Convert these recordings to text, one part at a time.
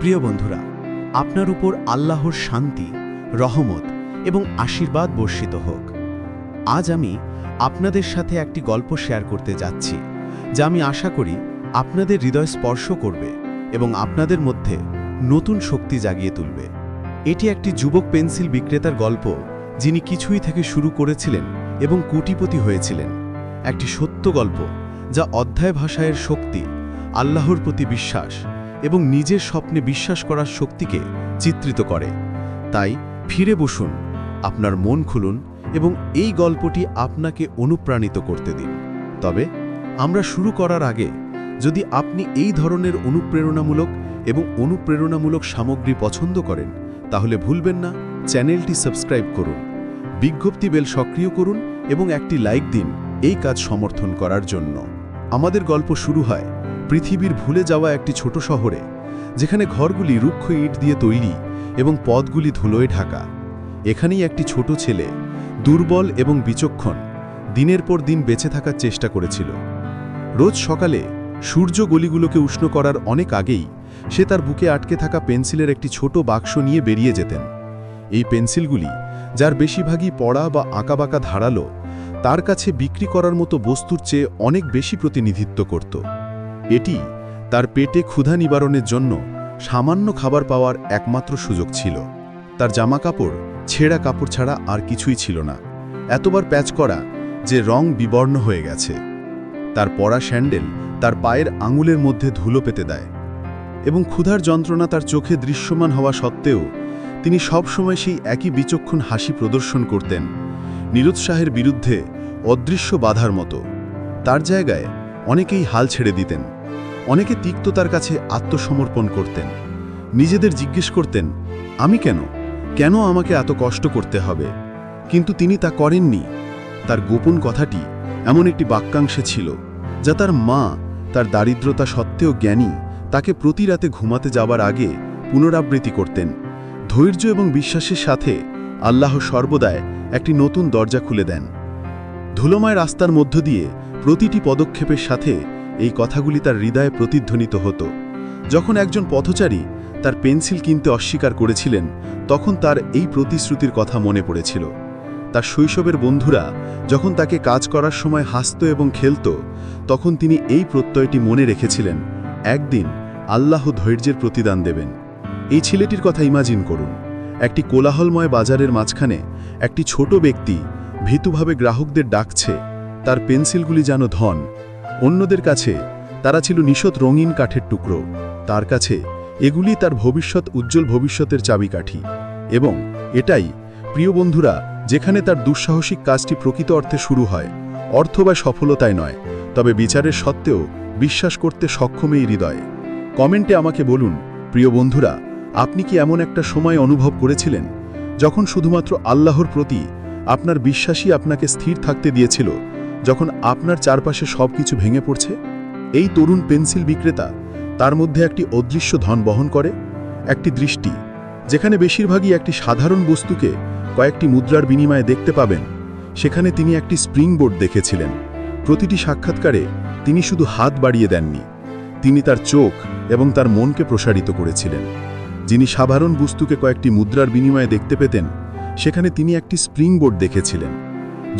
প্রিয় বন্ধুরা, আপনার উপর আল্লাহর শান্তি, রহমত এবং আশীর্বাদ বর্ষিত হোক। আজ আমি আপনাদের সাথে একটি গল্প শেয়ার করতে যাচ্ছি, যা আমি আশা করি আপনাদের হৃদয় স্পর্শ করবে এবং আপনাদের মধ্যে নতুন শক্তি জাগিয়ে তুলবে। এটি একটি যুবক পেন্সিল বিক্রেতার গল্প, যিনি কিছুই থেকে শুরু করেছিলেন এবং কোটিপতি হয়েছিলেন। একটি সত্য গল্প, যা অধ্যায় ভাষায়ের শক্তি, আল্লাহর প্রতি বিশ্বাস এবং নিজের স্বপ্নে বিশ্বাস করার শক্তিকে চিত্রিত করে। তাই ফিরে বসুন, আপনার মন খুলুন এবং এই গল্পটি আপনাকে অনুপ্রাণিত করতে দিন। তবে আমরা শুরু করার আগে যদি আপনি এই ধরনের অনুপ্রেরণামূলক এবং অনুপ্রেরণামূলক সামগ্রী পছন্দ করেন, তাহলে ভুলবেন না, চ্যানেলটি সাবস্ক্রাইব করুন, বিজ্ঞপ্তি বেল সক্রিয় করুন এবং একটি লাইক দিন এই কাজ সমর্থন করার জন্য। আমাদের গল্প শুরু হয় পৃথিবীর ভুলে যাওয়া একটি ছোট শহরে, যেখানে ঘরগুলি রুক্ষ ইট দিয়ে তৈরি এবং পথগুলি ধুলোয় ঢাকা। এখানেই একটি ছোট ছেলে, দুর্বল এবং বিচক্ষণ, দিনের পর দিন বেঁচে থাকার চেষ্টা করেছিল। রোজ সকালে সূর্য গলিগুলোকে উষ্ণ করার অনেক আগেই সে তার বুকে আটকে থাকা পেন্সিলের একটি ছোট বাক্স নিয়ে বেরিয়ে যেতেন। এই পেন্সিলগুলি, যার বেশিরভাগই পড়া বা আঁকাবাঁকা ধারালো, তার কাছে বিক্রি করার মতো বস্তুর চেয়ে অনেক বেশি প্রতিনিধিত্ব করত। এটি তার পেটে ক্ষুধা নিবারণের জন্য সামান্য খাবার পাওয়ার একমাত্র সুযোগ ছিল। তার জামা কাপড় ছেঁড়া কাপড় ছাড়া আর কিছুই ছিল না। এতবার প্যাচ করা যে রং বিবর্ণ হয়ে গেছে। তার পরা স্যান্ডেল তার পায়ের আঙুলের মধ্যে ধুলো পেতে দেয় এবং ক্ষুধার যন্ত্রণা তার চোখে দৃশ্যমান হওয়া সত্ত্বেও তিনি সবসময় সেই একই বিচক্ষণ হাসি প্রদর্শন করতেন, নিরুৎসাহের বিরুদ্ধে অদৃশ্য বাধার মতো। তার জায়গায় অনেকেই হাল ছেড়ে দিতেন। অনেকে তিক্ততার কাছে আত্মসমর্পণ করতেন। নিজেদের জিজ্ঞেস করতেন, আমি কেন? কেন আমাকে এত কষ্ট করতে হবে? কিন্তু তিনি তা করেননি। তার গোপন কথাটি এমন একটি বাক্যাংশে ছিল, যা তার মা, তার দারিদ্রতা সত্ত্বেও জ্ঞানী, তাকে প্রতি রাতে ঘুমাতে যাবার আগে পুনরাবৃত্তি করতেন। ধৈর্য এবং বিশ্বাসের সাথে আল্লাহ সর্বদায় একটি নতুন দরজা খুলে দেন। ধুলোময় রাস্তার মধ্য দিয়ে প্রতিটি পদক্ষেপের সাথে এই কথাগুলি তার হৃদয়ে প্রতিধ্বনিত হতো। যখন একজন পথচারী তার পেন্সিল কিনতে অস্বীকার করেছিলেন, তখন তার এই প্রতিশ্রুতির কথা মনে পড়েছিল। তার শৈশবের বন্ধুরা যখন তাকে কাজ করার সময় হাসত এবং খেলত, তখন তিনি এই প্রত্যয়টি মনে রেখেছিলেন, একদিন আল্লাহ ধৈর্যের প্রতিদান দেবেন। এই ছেলেটির কথা ইমাজিন করুন। একটি কোলাহলময় বাজারের মাঝখানে একটি ছোট ব্যক্তি ভীতুভাবে গ্রাহকদের ডাকছে, তার পেন্সিলগুলি যেন ধন অন্যদের কাছে তারা ছিল নিশত রঙিন কাঠের টুকরো। তার কাছে এগুলি তার ভবিষ্যৎ, উজ্জ্বল ভবিষ্যতের চাবিকাঠি। এবং এটাই, প্রিয় বন্ধুরা, যেখানে তার দুঃসাহসিক কাজটি প্রকৃত অর্থে শুরু হয়। অর্থ বা সফলতায় নয়, তবে বিচারের সত্ত্বেও বিশ্বাস করতে সক্ষম এই হৃদয়ে। কমেন্টে আমাকে বলুন, প্রিয় বন্ধুরা, আপনি কি এমন একটা সময় অনুভব করেছিলেন, যখন শুধুমাত্র আল্লাহর প্রতি আপনার বিশ্বাসই আপনাকে স্থির থাকতে দিয়েছিল যখন আপনার চারপাশে সব কিছু ভেঙে পড়ছে, এই তরুণ পেন্সিল বিক্রেতা তার মধ্যে একটি অদৃশ্য ধন বহন করে, একটি দৃষ্টি, যেখানে বেশিরভাগই একটি সাধারণ বস্তুকে কয়েকটি মুদ্রার বিনিময়ে দেখতে পাবেন। সেখানে তিনি একটি স্প্রিং বোর্ড দেখেছিলেন। প্রতিটি সাক্ষাৎকারে তিনি শুধু হাত বাড়িয়ে দেননি, তিনি তার চোখ এবং তার মনকে প্রসারিত করেছিলেন। যিনি সাধারণ বস্তুকে কয়েকটি মুদ্রার বিনিময়ে দেখতে পেতেন, সেখানে তিনি একটি স্প্রিং বোর্ড দেখেছিলেন।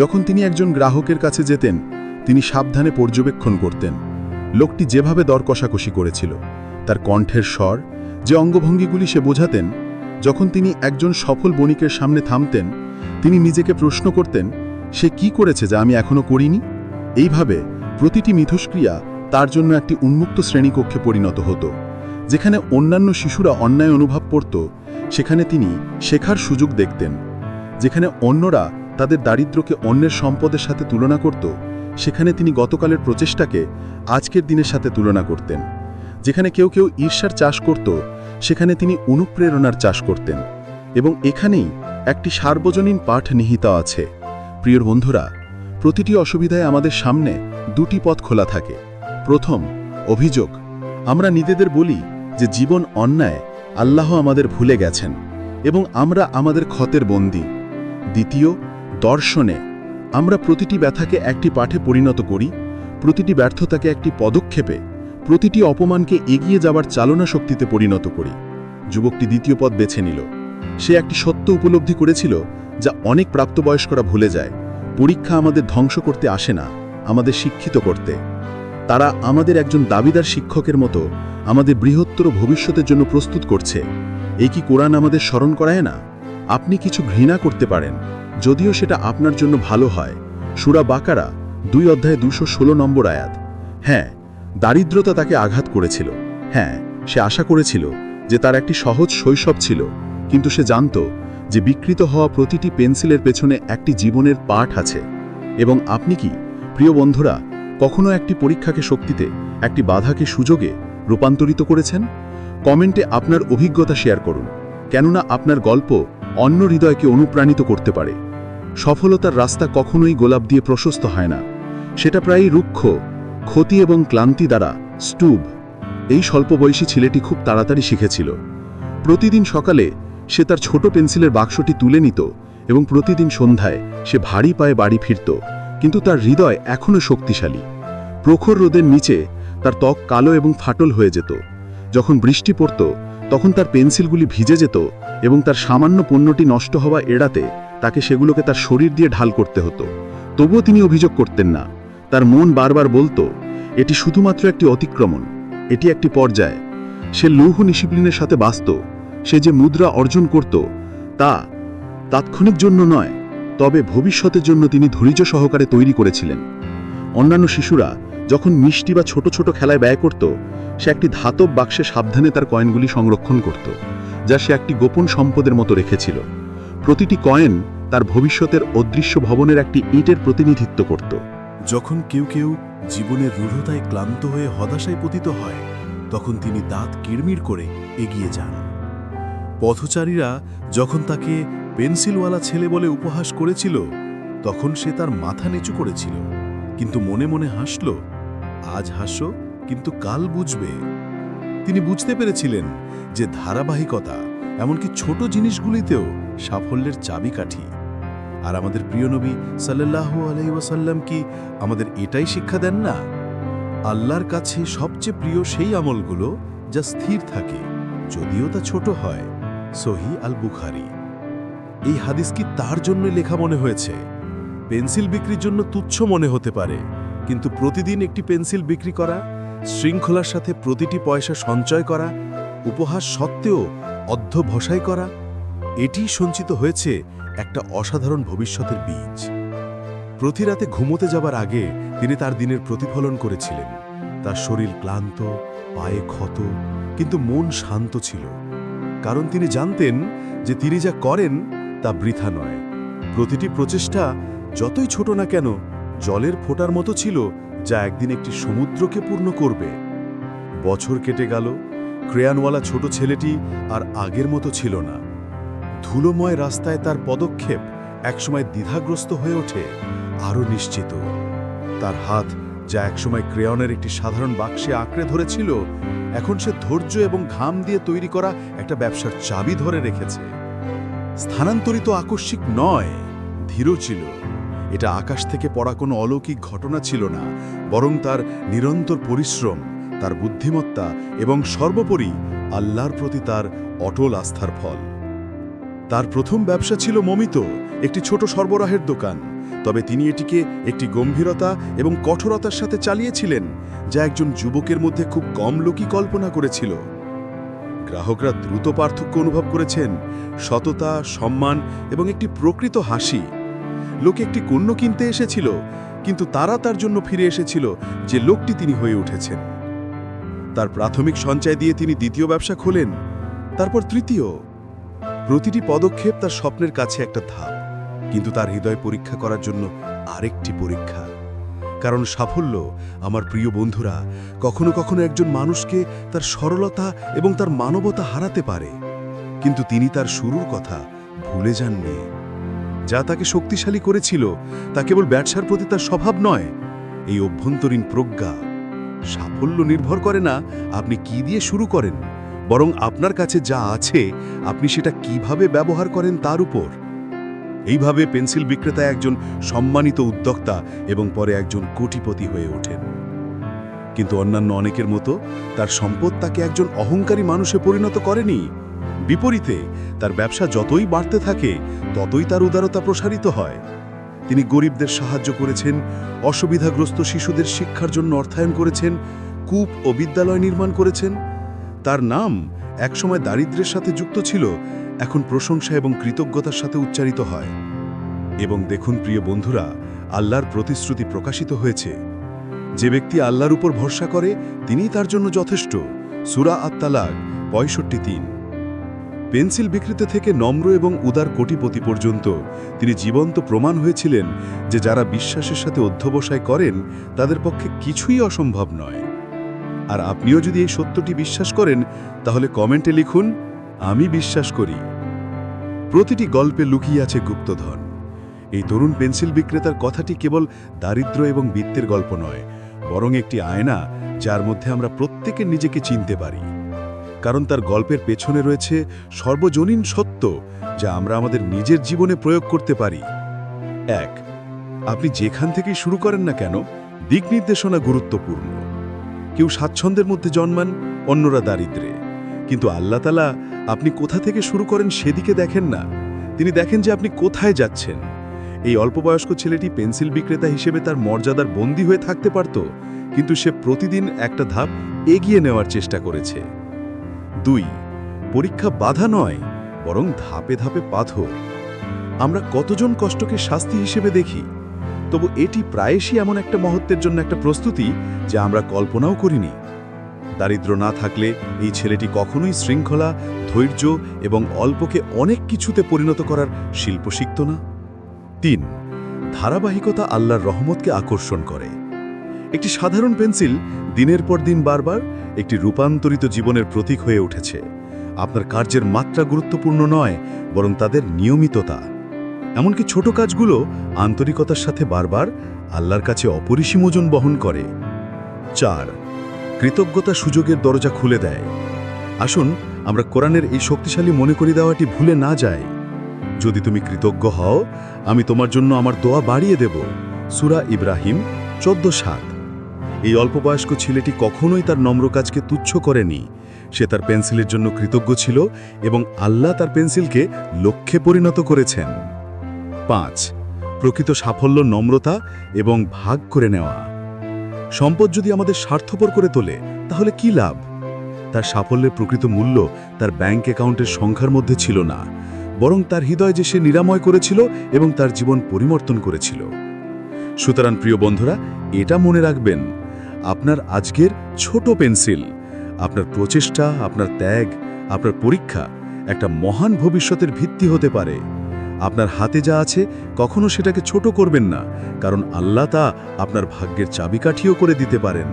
যখন তিনি একজন গ্রাহকের কাছে যেতেন, তিনি সাবধানে পর্যবেক্ষণ করতেন। লোকটি যেভাবে দর কষাকষি করেছিল, তার কণ্ঠের স্বর, যে অঙ্গভঙ্গিগুলি সে বোঝাতেন, যখন তিনি একজন সফল বণিকের সামনে থামতেন, তিনি নিজেকে প্রশ্ন করতেন, সে কি করেছে যা আমি এখনও করিনি? এইভাবে প্রতিটি মিথস্ক্রিয়া তার জন্য একটি উন্মুক্ত শ্রেণীকক্ষে পরিণত হতো, যেখানে অন্যান্য শিশুরা অন্যায় অনুভব করত, সেখানে তিনি শেখার সুযোগ দেখতেন, যেখানে অন্যরা তাদের দারিদ্র্যকে অন্যের সম্পদের সাথে তুলনা করত, সেখানে তিনি গতকালের প্রচেষ্টাকে আজকের দিনের সাথে তুলনা করতেন। যেখানে কেউ কেউ ঈর্ষার চাষ করত, সেখানে তিনি অনুপ্রেরণার চাষ করতেন। এবং এখানেই একটি সার্বজনীন পাঠ নিহিত আছে। প্রিয় বন্ধুরা, প্রতিটি অসুবিধায় আমাদের সামনে দুটি পথ খোলা থাকে। প্রথম, অভিযোগ। আমরা নিজেদের বলি যে জীবন অন্যায়, আল্লাহ আমাদের ভুলে গেছেন এবং আমরা আমাদের ক্ষতের বন্দী। দ্বিতীয় দর্শনে, আমরা প্রতিটি ব্যথাকে একটি পাঠে পরিণত করি, প্রতিটি ব্যর্থতাকে একটি পদক্ষেপে, প্রতিটি অপমানকে এগিয়ে যাওয়ার চালনা শক্তিতে পরিণত করি। যুবকটি দ্বিতীয় পথ বেছে নিল। সে একটি সত্য উপলব্ধি করেছিল, যা অনেক প্রাপ্তবয়স্করা ভুলে যায়। পরীক্ষা আমাদের ধ্বংস করতে আসে না, আমাদের শিক্ষিত করতে। তারা আমাদের একজন দাবিদার শিক্ষকের মতো, আমাদের বৃহত্তর ভবিষ্যতের জন্য প্রস্তুত করছে। এই কি কোরআন আমাদের স্মরণ করায় না? আপনি কিছু ঘৃণা করতে পারেন। যদিও সেটা আপনার জন্য ভালো হয়। সুরা বাকারা, দুই অধ্যায় দুশো ষোলো নম্বর আয়াত। হ্যাঁ দারিদ্রতা তাকে আঘাত করেছিল। হ্যাঁ সে আশা করেছিল যে তার একটি সহজ শৈশব ছিল। কিন্তু সে জানত যে বিকৃত হওয়া প্রতিটি পেন্সিলের পেছনে একটি জীবনের পাঠ আছে। এবং আপনি কি, প্রিয় বন্ধুরা, কখনো একটি পরীক্ষাকে শক্তিতে, একটি বাধাকে সুযোগে রূপান্তরিত করেছেন? কমেন্টে আপনার অভিজ্ঞতা শেয়ার করুন। কেননা আপনার গল্প অন্য হৃদয়কে অনুপ্রাণিত করতে পারে। সফলতার রাস্তা কখনোই গোলাপ দিয়ে প্রশস্ত হয় না। সেটা প্রায়ই রুক্ষ, ক্ষতি এবং ক্লান্তি দ্বারা স্টুব এই স্বল্পবয়সী ছেলেটি খুব তাড়াতাড়ি শিখেছিল। প্রতিদিন সকালে সে তার ছোট পেন্সিলের বাক্সটি তুলে নিত এবং প্রতিদিন সন্ধ্যায় সে ভারী পায়ে বাড়ি ফিরত, কিন্তু তার হৃদয় এখনও শক্তিশালী। প্রখর রোদের নিচে তার ত্বক কালো এবং ফাটল হয়ে যেত। যখন বৃষ্টি পড়ত, তখন তার পেন্সিলগুলি ভিজে যেত এবং তার সামান্য পণ্যটি নষ্ট হওয়া এড়াতে তাকে সেগুলোকে তার শরীর দিয়ে ঢাল করতে হতো। তবুও তিনি অভিযোগ করতেন না। তার মন বারবার বলতো, এটি শুধুমাত্র একটি অতিক্রমণ, এটি একটি পর্যায়। সে লৌহ ডিসিপ্লিনের সাথে বাঁচত, সে যে মুদ্রা অর্জন করত, তা তাৎক্ষণিক জন্য নয়, তবে ভবিষ্যতের জন্য তিনি ধৈর্য সহকারে তৈরি করেছিলেন। অন্যান্য শিশুরা যখন মিষ্টি বা ছোট ছোট খেলায় ব্যয় করত, সে একটি ধাতব বাক্সে সাবধানে তার কয়েনগুলি সংরক্ষণ করত, যা সে একটি গোপন সম্পদের মতো রেখেছিল। প্রতিটি কয়েন তার ভবিষ্যতের অদৃশ্য ভবনের একটি ইটের প্রতিনিধিত্ব করত। যখন কেউ কেউ জীবনের রূঢ়তায় ক্লান্ত হয়ে হতাশায় পতিত হয়, তখন তিনি দাঁত কিড়মিড় করে এগিয়ে যান। পথচারীরা যখন তাকে পেন্সিলওয়ালা ছেলে বলে উপহাস করেছিল, তখন সে তার মাথা নিচু করেছিল, কিন্তু মনে মনে হাসল, আজ হাসো, কিন্তু কাল বুঝবে। তিনি বুঝতে পেরেছিলেন যে ধারাবাহিকতা এমনকি ছোট জিনিসগুলিতেও সাফল্যের চাবিকাঠি। আর আমাদের প্রিয় নবী সাল্লাহ ওয়াসাল্লাম কি আমাদের এটাই শিক্ষা দেন না? আল্লাহর কাছে সবচেয়ে প্রিয় সেই আমলগুলো যা স্থির থাকে, যদিও তা ছোট হয়, সহি আল বুখারি এই হাদিস কি তার জন্য লেখা মনে হয়েছে? পেন্সিল বিক্রির জন্য তুচ্ছ মনে হতে পারে, কিন্তু প্রতিদিন একটি পেন্সিল বিক্রি করা, শৃঙ্খলার সাথে প্রতিটি পয়সা সঞ্চয় করা, উপহার সত্ত্বেও অধ্যবসায় করা, এটি সঞ্চিত হয়েছে একটা অসাধারণ ভবিষ্যতের বীজ। প্রতি রাতে ঘুমোতে যাবার আগে তিনি তার দিনের প্রতিফলন করেছিলেন। তার শরীর ক্লান্ত, পায়ে ক্ষত, কিন্তু মন শান্ত ছিল। কারণ তিনি জানতেন যে তিনি যা করেন তা বৃথা নয়। প্রতিটি প্রচেষ্টা, যতই ছোট না কেন, জলের ফোঁটার মতো ছিল যা একদিন একটি সমুদ্রকে পূর্ণ করবে। বছর কেটে গেল ক্রেয়ানওয়ালা ছোট ছেলেটি আর আগের মতো ছিল না। ধুলোময় রাস্তায় তার পদক্ষেপ একসময় দ্বিধাগ্রস্ত হয়ে ওঠে, আরও নিশ্চিত। তার হাত, যা একসময় ক্রেয়নের একটি সাধারণ বাক্সে আঁকড়ে ধরেছিল, এখন সে ধৈর্য এবং ঘাম দিয়ে তৈরি করা একটা ব্যবসার চাবি ধরে রেখেছে। স্থানান্তরিত আকস্মিক নয় ধীর ছিল। এটা আকাশ থেকে পড়া কোনো অলৌকিক ঘটনা ছিল না, বরং তার নিরন্তর পরিশ্রম তার বুদ্ধিমত্তা এবং সর্বোপরি আল্লাহর প্রতি তার অটল আস্থার ফল। তার প্রথম ব্যবসা ছিল মমিত, একটি ছোট সরবরাহের দোকান। তবে তিনি এটিকে একটি গম্ভীরতা এবং কঠোরতার সাথে চালিয়েছিলেন, যা একজন যুবকের মধ্যে খুব কম লোকই কল্পনা করেছিল। গ্রাহকরা দ্রুত পার্থক্য অনুভব করেছেন, সততা, সম্মান এবং একটি প্রকৃত হাসি। লোকে একটি কন্য কিনতে এসেছিল, কিন্তু তারা তার জন্য ফিরে এসেছিল, যে লোকটি তিনি হয়ে উঠেছেন। তার প্রাথমিক সঞ্চয় দিয়ে তিনি দ্বিতীয় ব্যবসা খোলেন, তারপর তৃতীয়। প্রতিটি পদক্ষেপ তার স্বপ্নের কাছে একটা ধাপ, কিন্তু তার হৃদয় পরীক্ষা করার জন্য আরেকটি পরীক্ষা। কারণ সাফল্য, আমার প্রিয় বন্ধুরা, কখনো কখনো একজন মানুষকে তার সরলতা এবং তার মানবতা হারাতে পারে। কিন্তু তিনি তার শুরুর কথা ভুলে যাননি। যা তাকে শক্তিশালী করেছিল, তা কেবল ব্যবসার প্রতি তার স্বভাব নয়, এই অভ্যন্তরীণ প্রজ্ঞা। সাফল্য নির্ভর করে না আপনি কি দিয়ে শুরু করেন, বরং আপনার কাছে যা আছে আপনি সেটা কীভাবে ব্যবহার করেন তার উপর। এইভাবে পেন্সিল বিক্রেতা একজন সম্মানিত উদ্যোক্তা এবং পরে একজন কোটিপতি হয়ে ওঠেন। কিন্তু অন্যান্য অনেকের মতো তার সম্পদ তাকে একজন অহংকারী মানুষে পরিণত করেনি। বিপরীতে, তার ব্যবসা যতই বাড়তে থাকে, ততই তার উদারতা প্রসারিত হয়। তিনি গরিবদের সাহায্য করেছেন, অসুবিধাগ্রস্ত শিশুদের শিক্ষার জন্য অর্থায়ন করেছেন, কূপ ও বিদ্যালয় নির্মাণ করেছেন। তার নাম একসময় দারিদ্র্যের সাথে যুক্ত ছিল, এখন প্রশংসা এবং কৃতজ্ঞতার সাথে উচ্চারিত হয়। এবং দেখুন প্রিয় বন্ধুরা, আল্লাহর প্রতিশ্রুতি প্রকাশিত হয়েছে। যে ব্যক্তি আল্লাহর উপর ভরসা করে তিনি তার জন্য যথেষ্ট। সুরা আত্মালাগ পঁয়ষট্টি তিন। পেন্সিল বিক্রেতা থেকে নম্র এবং উদার কোটিপতি পর্যন্ত তিনি জীবন্ত প্রমাণ হয়েছিলেন যে যারা বিশ্বাসের সাথে অধ্যবসায় করেন, তাদের পক্ষে কিছুই অসম্ভব নয়। আর আপনিও যদি এই সত্যটি বিশ্বাস করেন, তাহলে কমেন্টে লিখুন, আমি বিশ্বাস করি। প্রতিটি গল্পে লুকিয়ে আছে গুপ্তধন। এই তরুণ পেন্সিল বিক্রেতার কথাটি কেবল দারিদ্র্য এবং বৃত্তের গল্প নয়, বরং একটি আয়না যার মধ্যে আমরা প্রত্যেকে নিজেকে চিনতে পারি। কারণ তার গল্পের পেছনে রয়েছে সর্বজনীন সত্য যা আমরা আমাদের নিজের জীবনে প্রয়োগ করতে পারি। এক, আপনি যেখান থেকে শুরু করেন না কেন, দিক নির্দেশনা গুরুত্বপূর্ণ। কেউ স্বাচ্ছন্দ্যের মধ্যে জন্মান, অন্যরা দারিদ্রে কিন্তু আল্লাহ তালা আপনি কোথা থেকে শুরু করেন সেদিকে দেখেন না। তিনি দেখেন যে আপনি কোথায় যাচ্ছেন। এই অল্পবয়স্ক ছেলেটি পেন্সিল বিক্রেতা হিসেবে তার মর্যাদার বন্দী হয়ে থাকতে পারত, কিন্তু সে প্রতিদিন একটা ধাপ এগিয়ে নেওয়ার চেষ্টা করেছে। দুই, পরীক্ষা বাধা নয়, বরং ধাপে ধাপে পাথর। আমরা কতজন কষ্টকে শাস্তি হিসেবে দেখি? তবু এটি প্রায়শই এমন একটা মহত্বের জন্য একটা প্রস্তুতি যা আমরা কল্পনাও করিনি। দারিদ্র না থাকলে এই ছেলেটি কখনোই শৃঙ্খলা, ধৈর্য এবং অল্পকে অনেক কিছুতে পরিণত করার শিল্প শিখত না। তিন, ধারাবাহিকতা আল্লাহর রহমতকে আকর্ষণ করে। একটি সাধারণ পেন্সিল দিনের পর দিন বারবার একটি রূপান্তরিত জীবনের প্রতীক হয়ে উঠেছে। আপনার কার্যের মাত্রা গুরুত্বপূর্ণ নয়, বরং তাদের নিয়মিততা। এমনকি ছোট কাজগুলো আন্তরিকতার সাথে বারবার আল্লাহর কাছে অপরিসীম ওজন বহন করে। চার, কৃতজ্ঞতা সুযোগের দরজা খুলে দেয়। আসুন, আমরা কোরআনের এই শক্তিশালী মনে করি দেওয়াটি ভুলে না যাই। যদি তুমি কৃতজ্ঞ হও, আমি তোমার জন্য আমার দোয়া বাড়িয়ে দেব। সুরা ইব্রাহিম, চোদ্দ সাত। এই অল্পবয়স্ক ছেলেটি কখনোই তার নম্র কাজকে তুচ্ছ করেনি। সে তার পেন্সিলের জন্য কৃতজ্ঞ ছিল এবং আল্লাহ তার পেন্সিলকে লক্ষ্যে পরিণত করেছেন। পাঁচ, প্রকৃত সাফল্য, নম্রতা এবং ভাগ করে নেওয়া। সম্পদ যদি আমাদের স্বার্থপর করে তোলে, তাহলে কি লাভ? তার সাফল্যের প্রকৃত মূল্য তার ব্যাংক অ্যাকাউন্টের সংখ্যার মধ্যে ছিল না, বরং তার হৃদয় যে সে নিরাময় করেছিল এবং তার জীবন পরিবর্তন করেছিল। সুতরাং প্রিয় বন্ধুরা, এটা মনে রাখবেন আপনার আজকের ছোট পেন্সিল, আপনার প্রচেষ্টা, আপনার ত্যাগ, আপনার পরীক্ষা একটা মহান ভবিষ্যতের ভিত্তি হতে পারে। আপনার হাতে যা আছে কখনো সেটাকে ছোট করবেন না, কারণ আল্লাহ তা আপনার ভাগ্যের চাবিকাঠিও করে দিতে পারেন।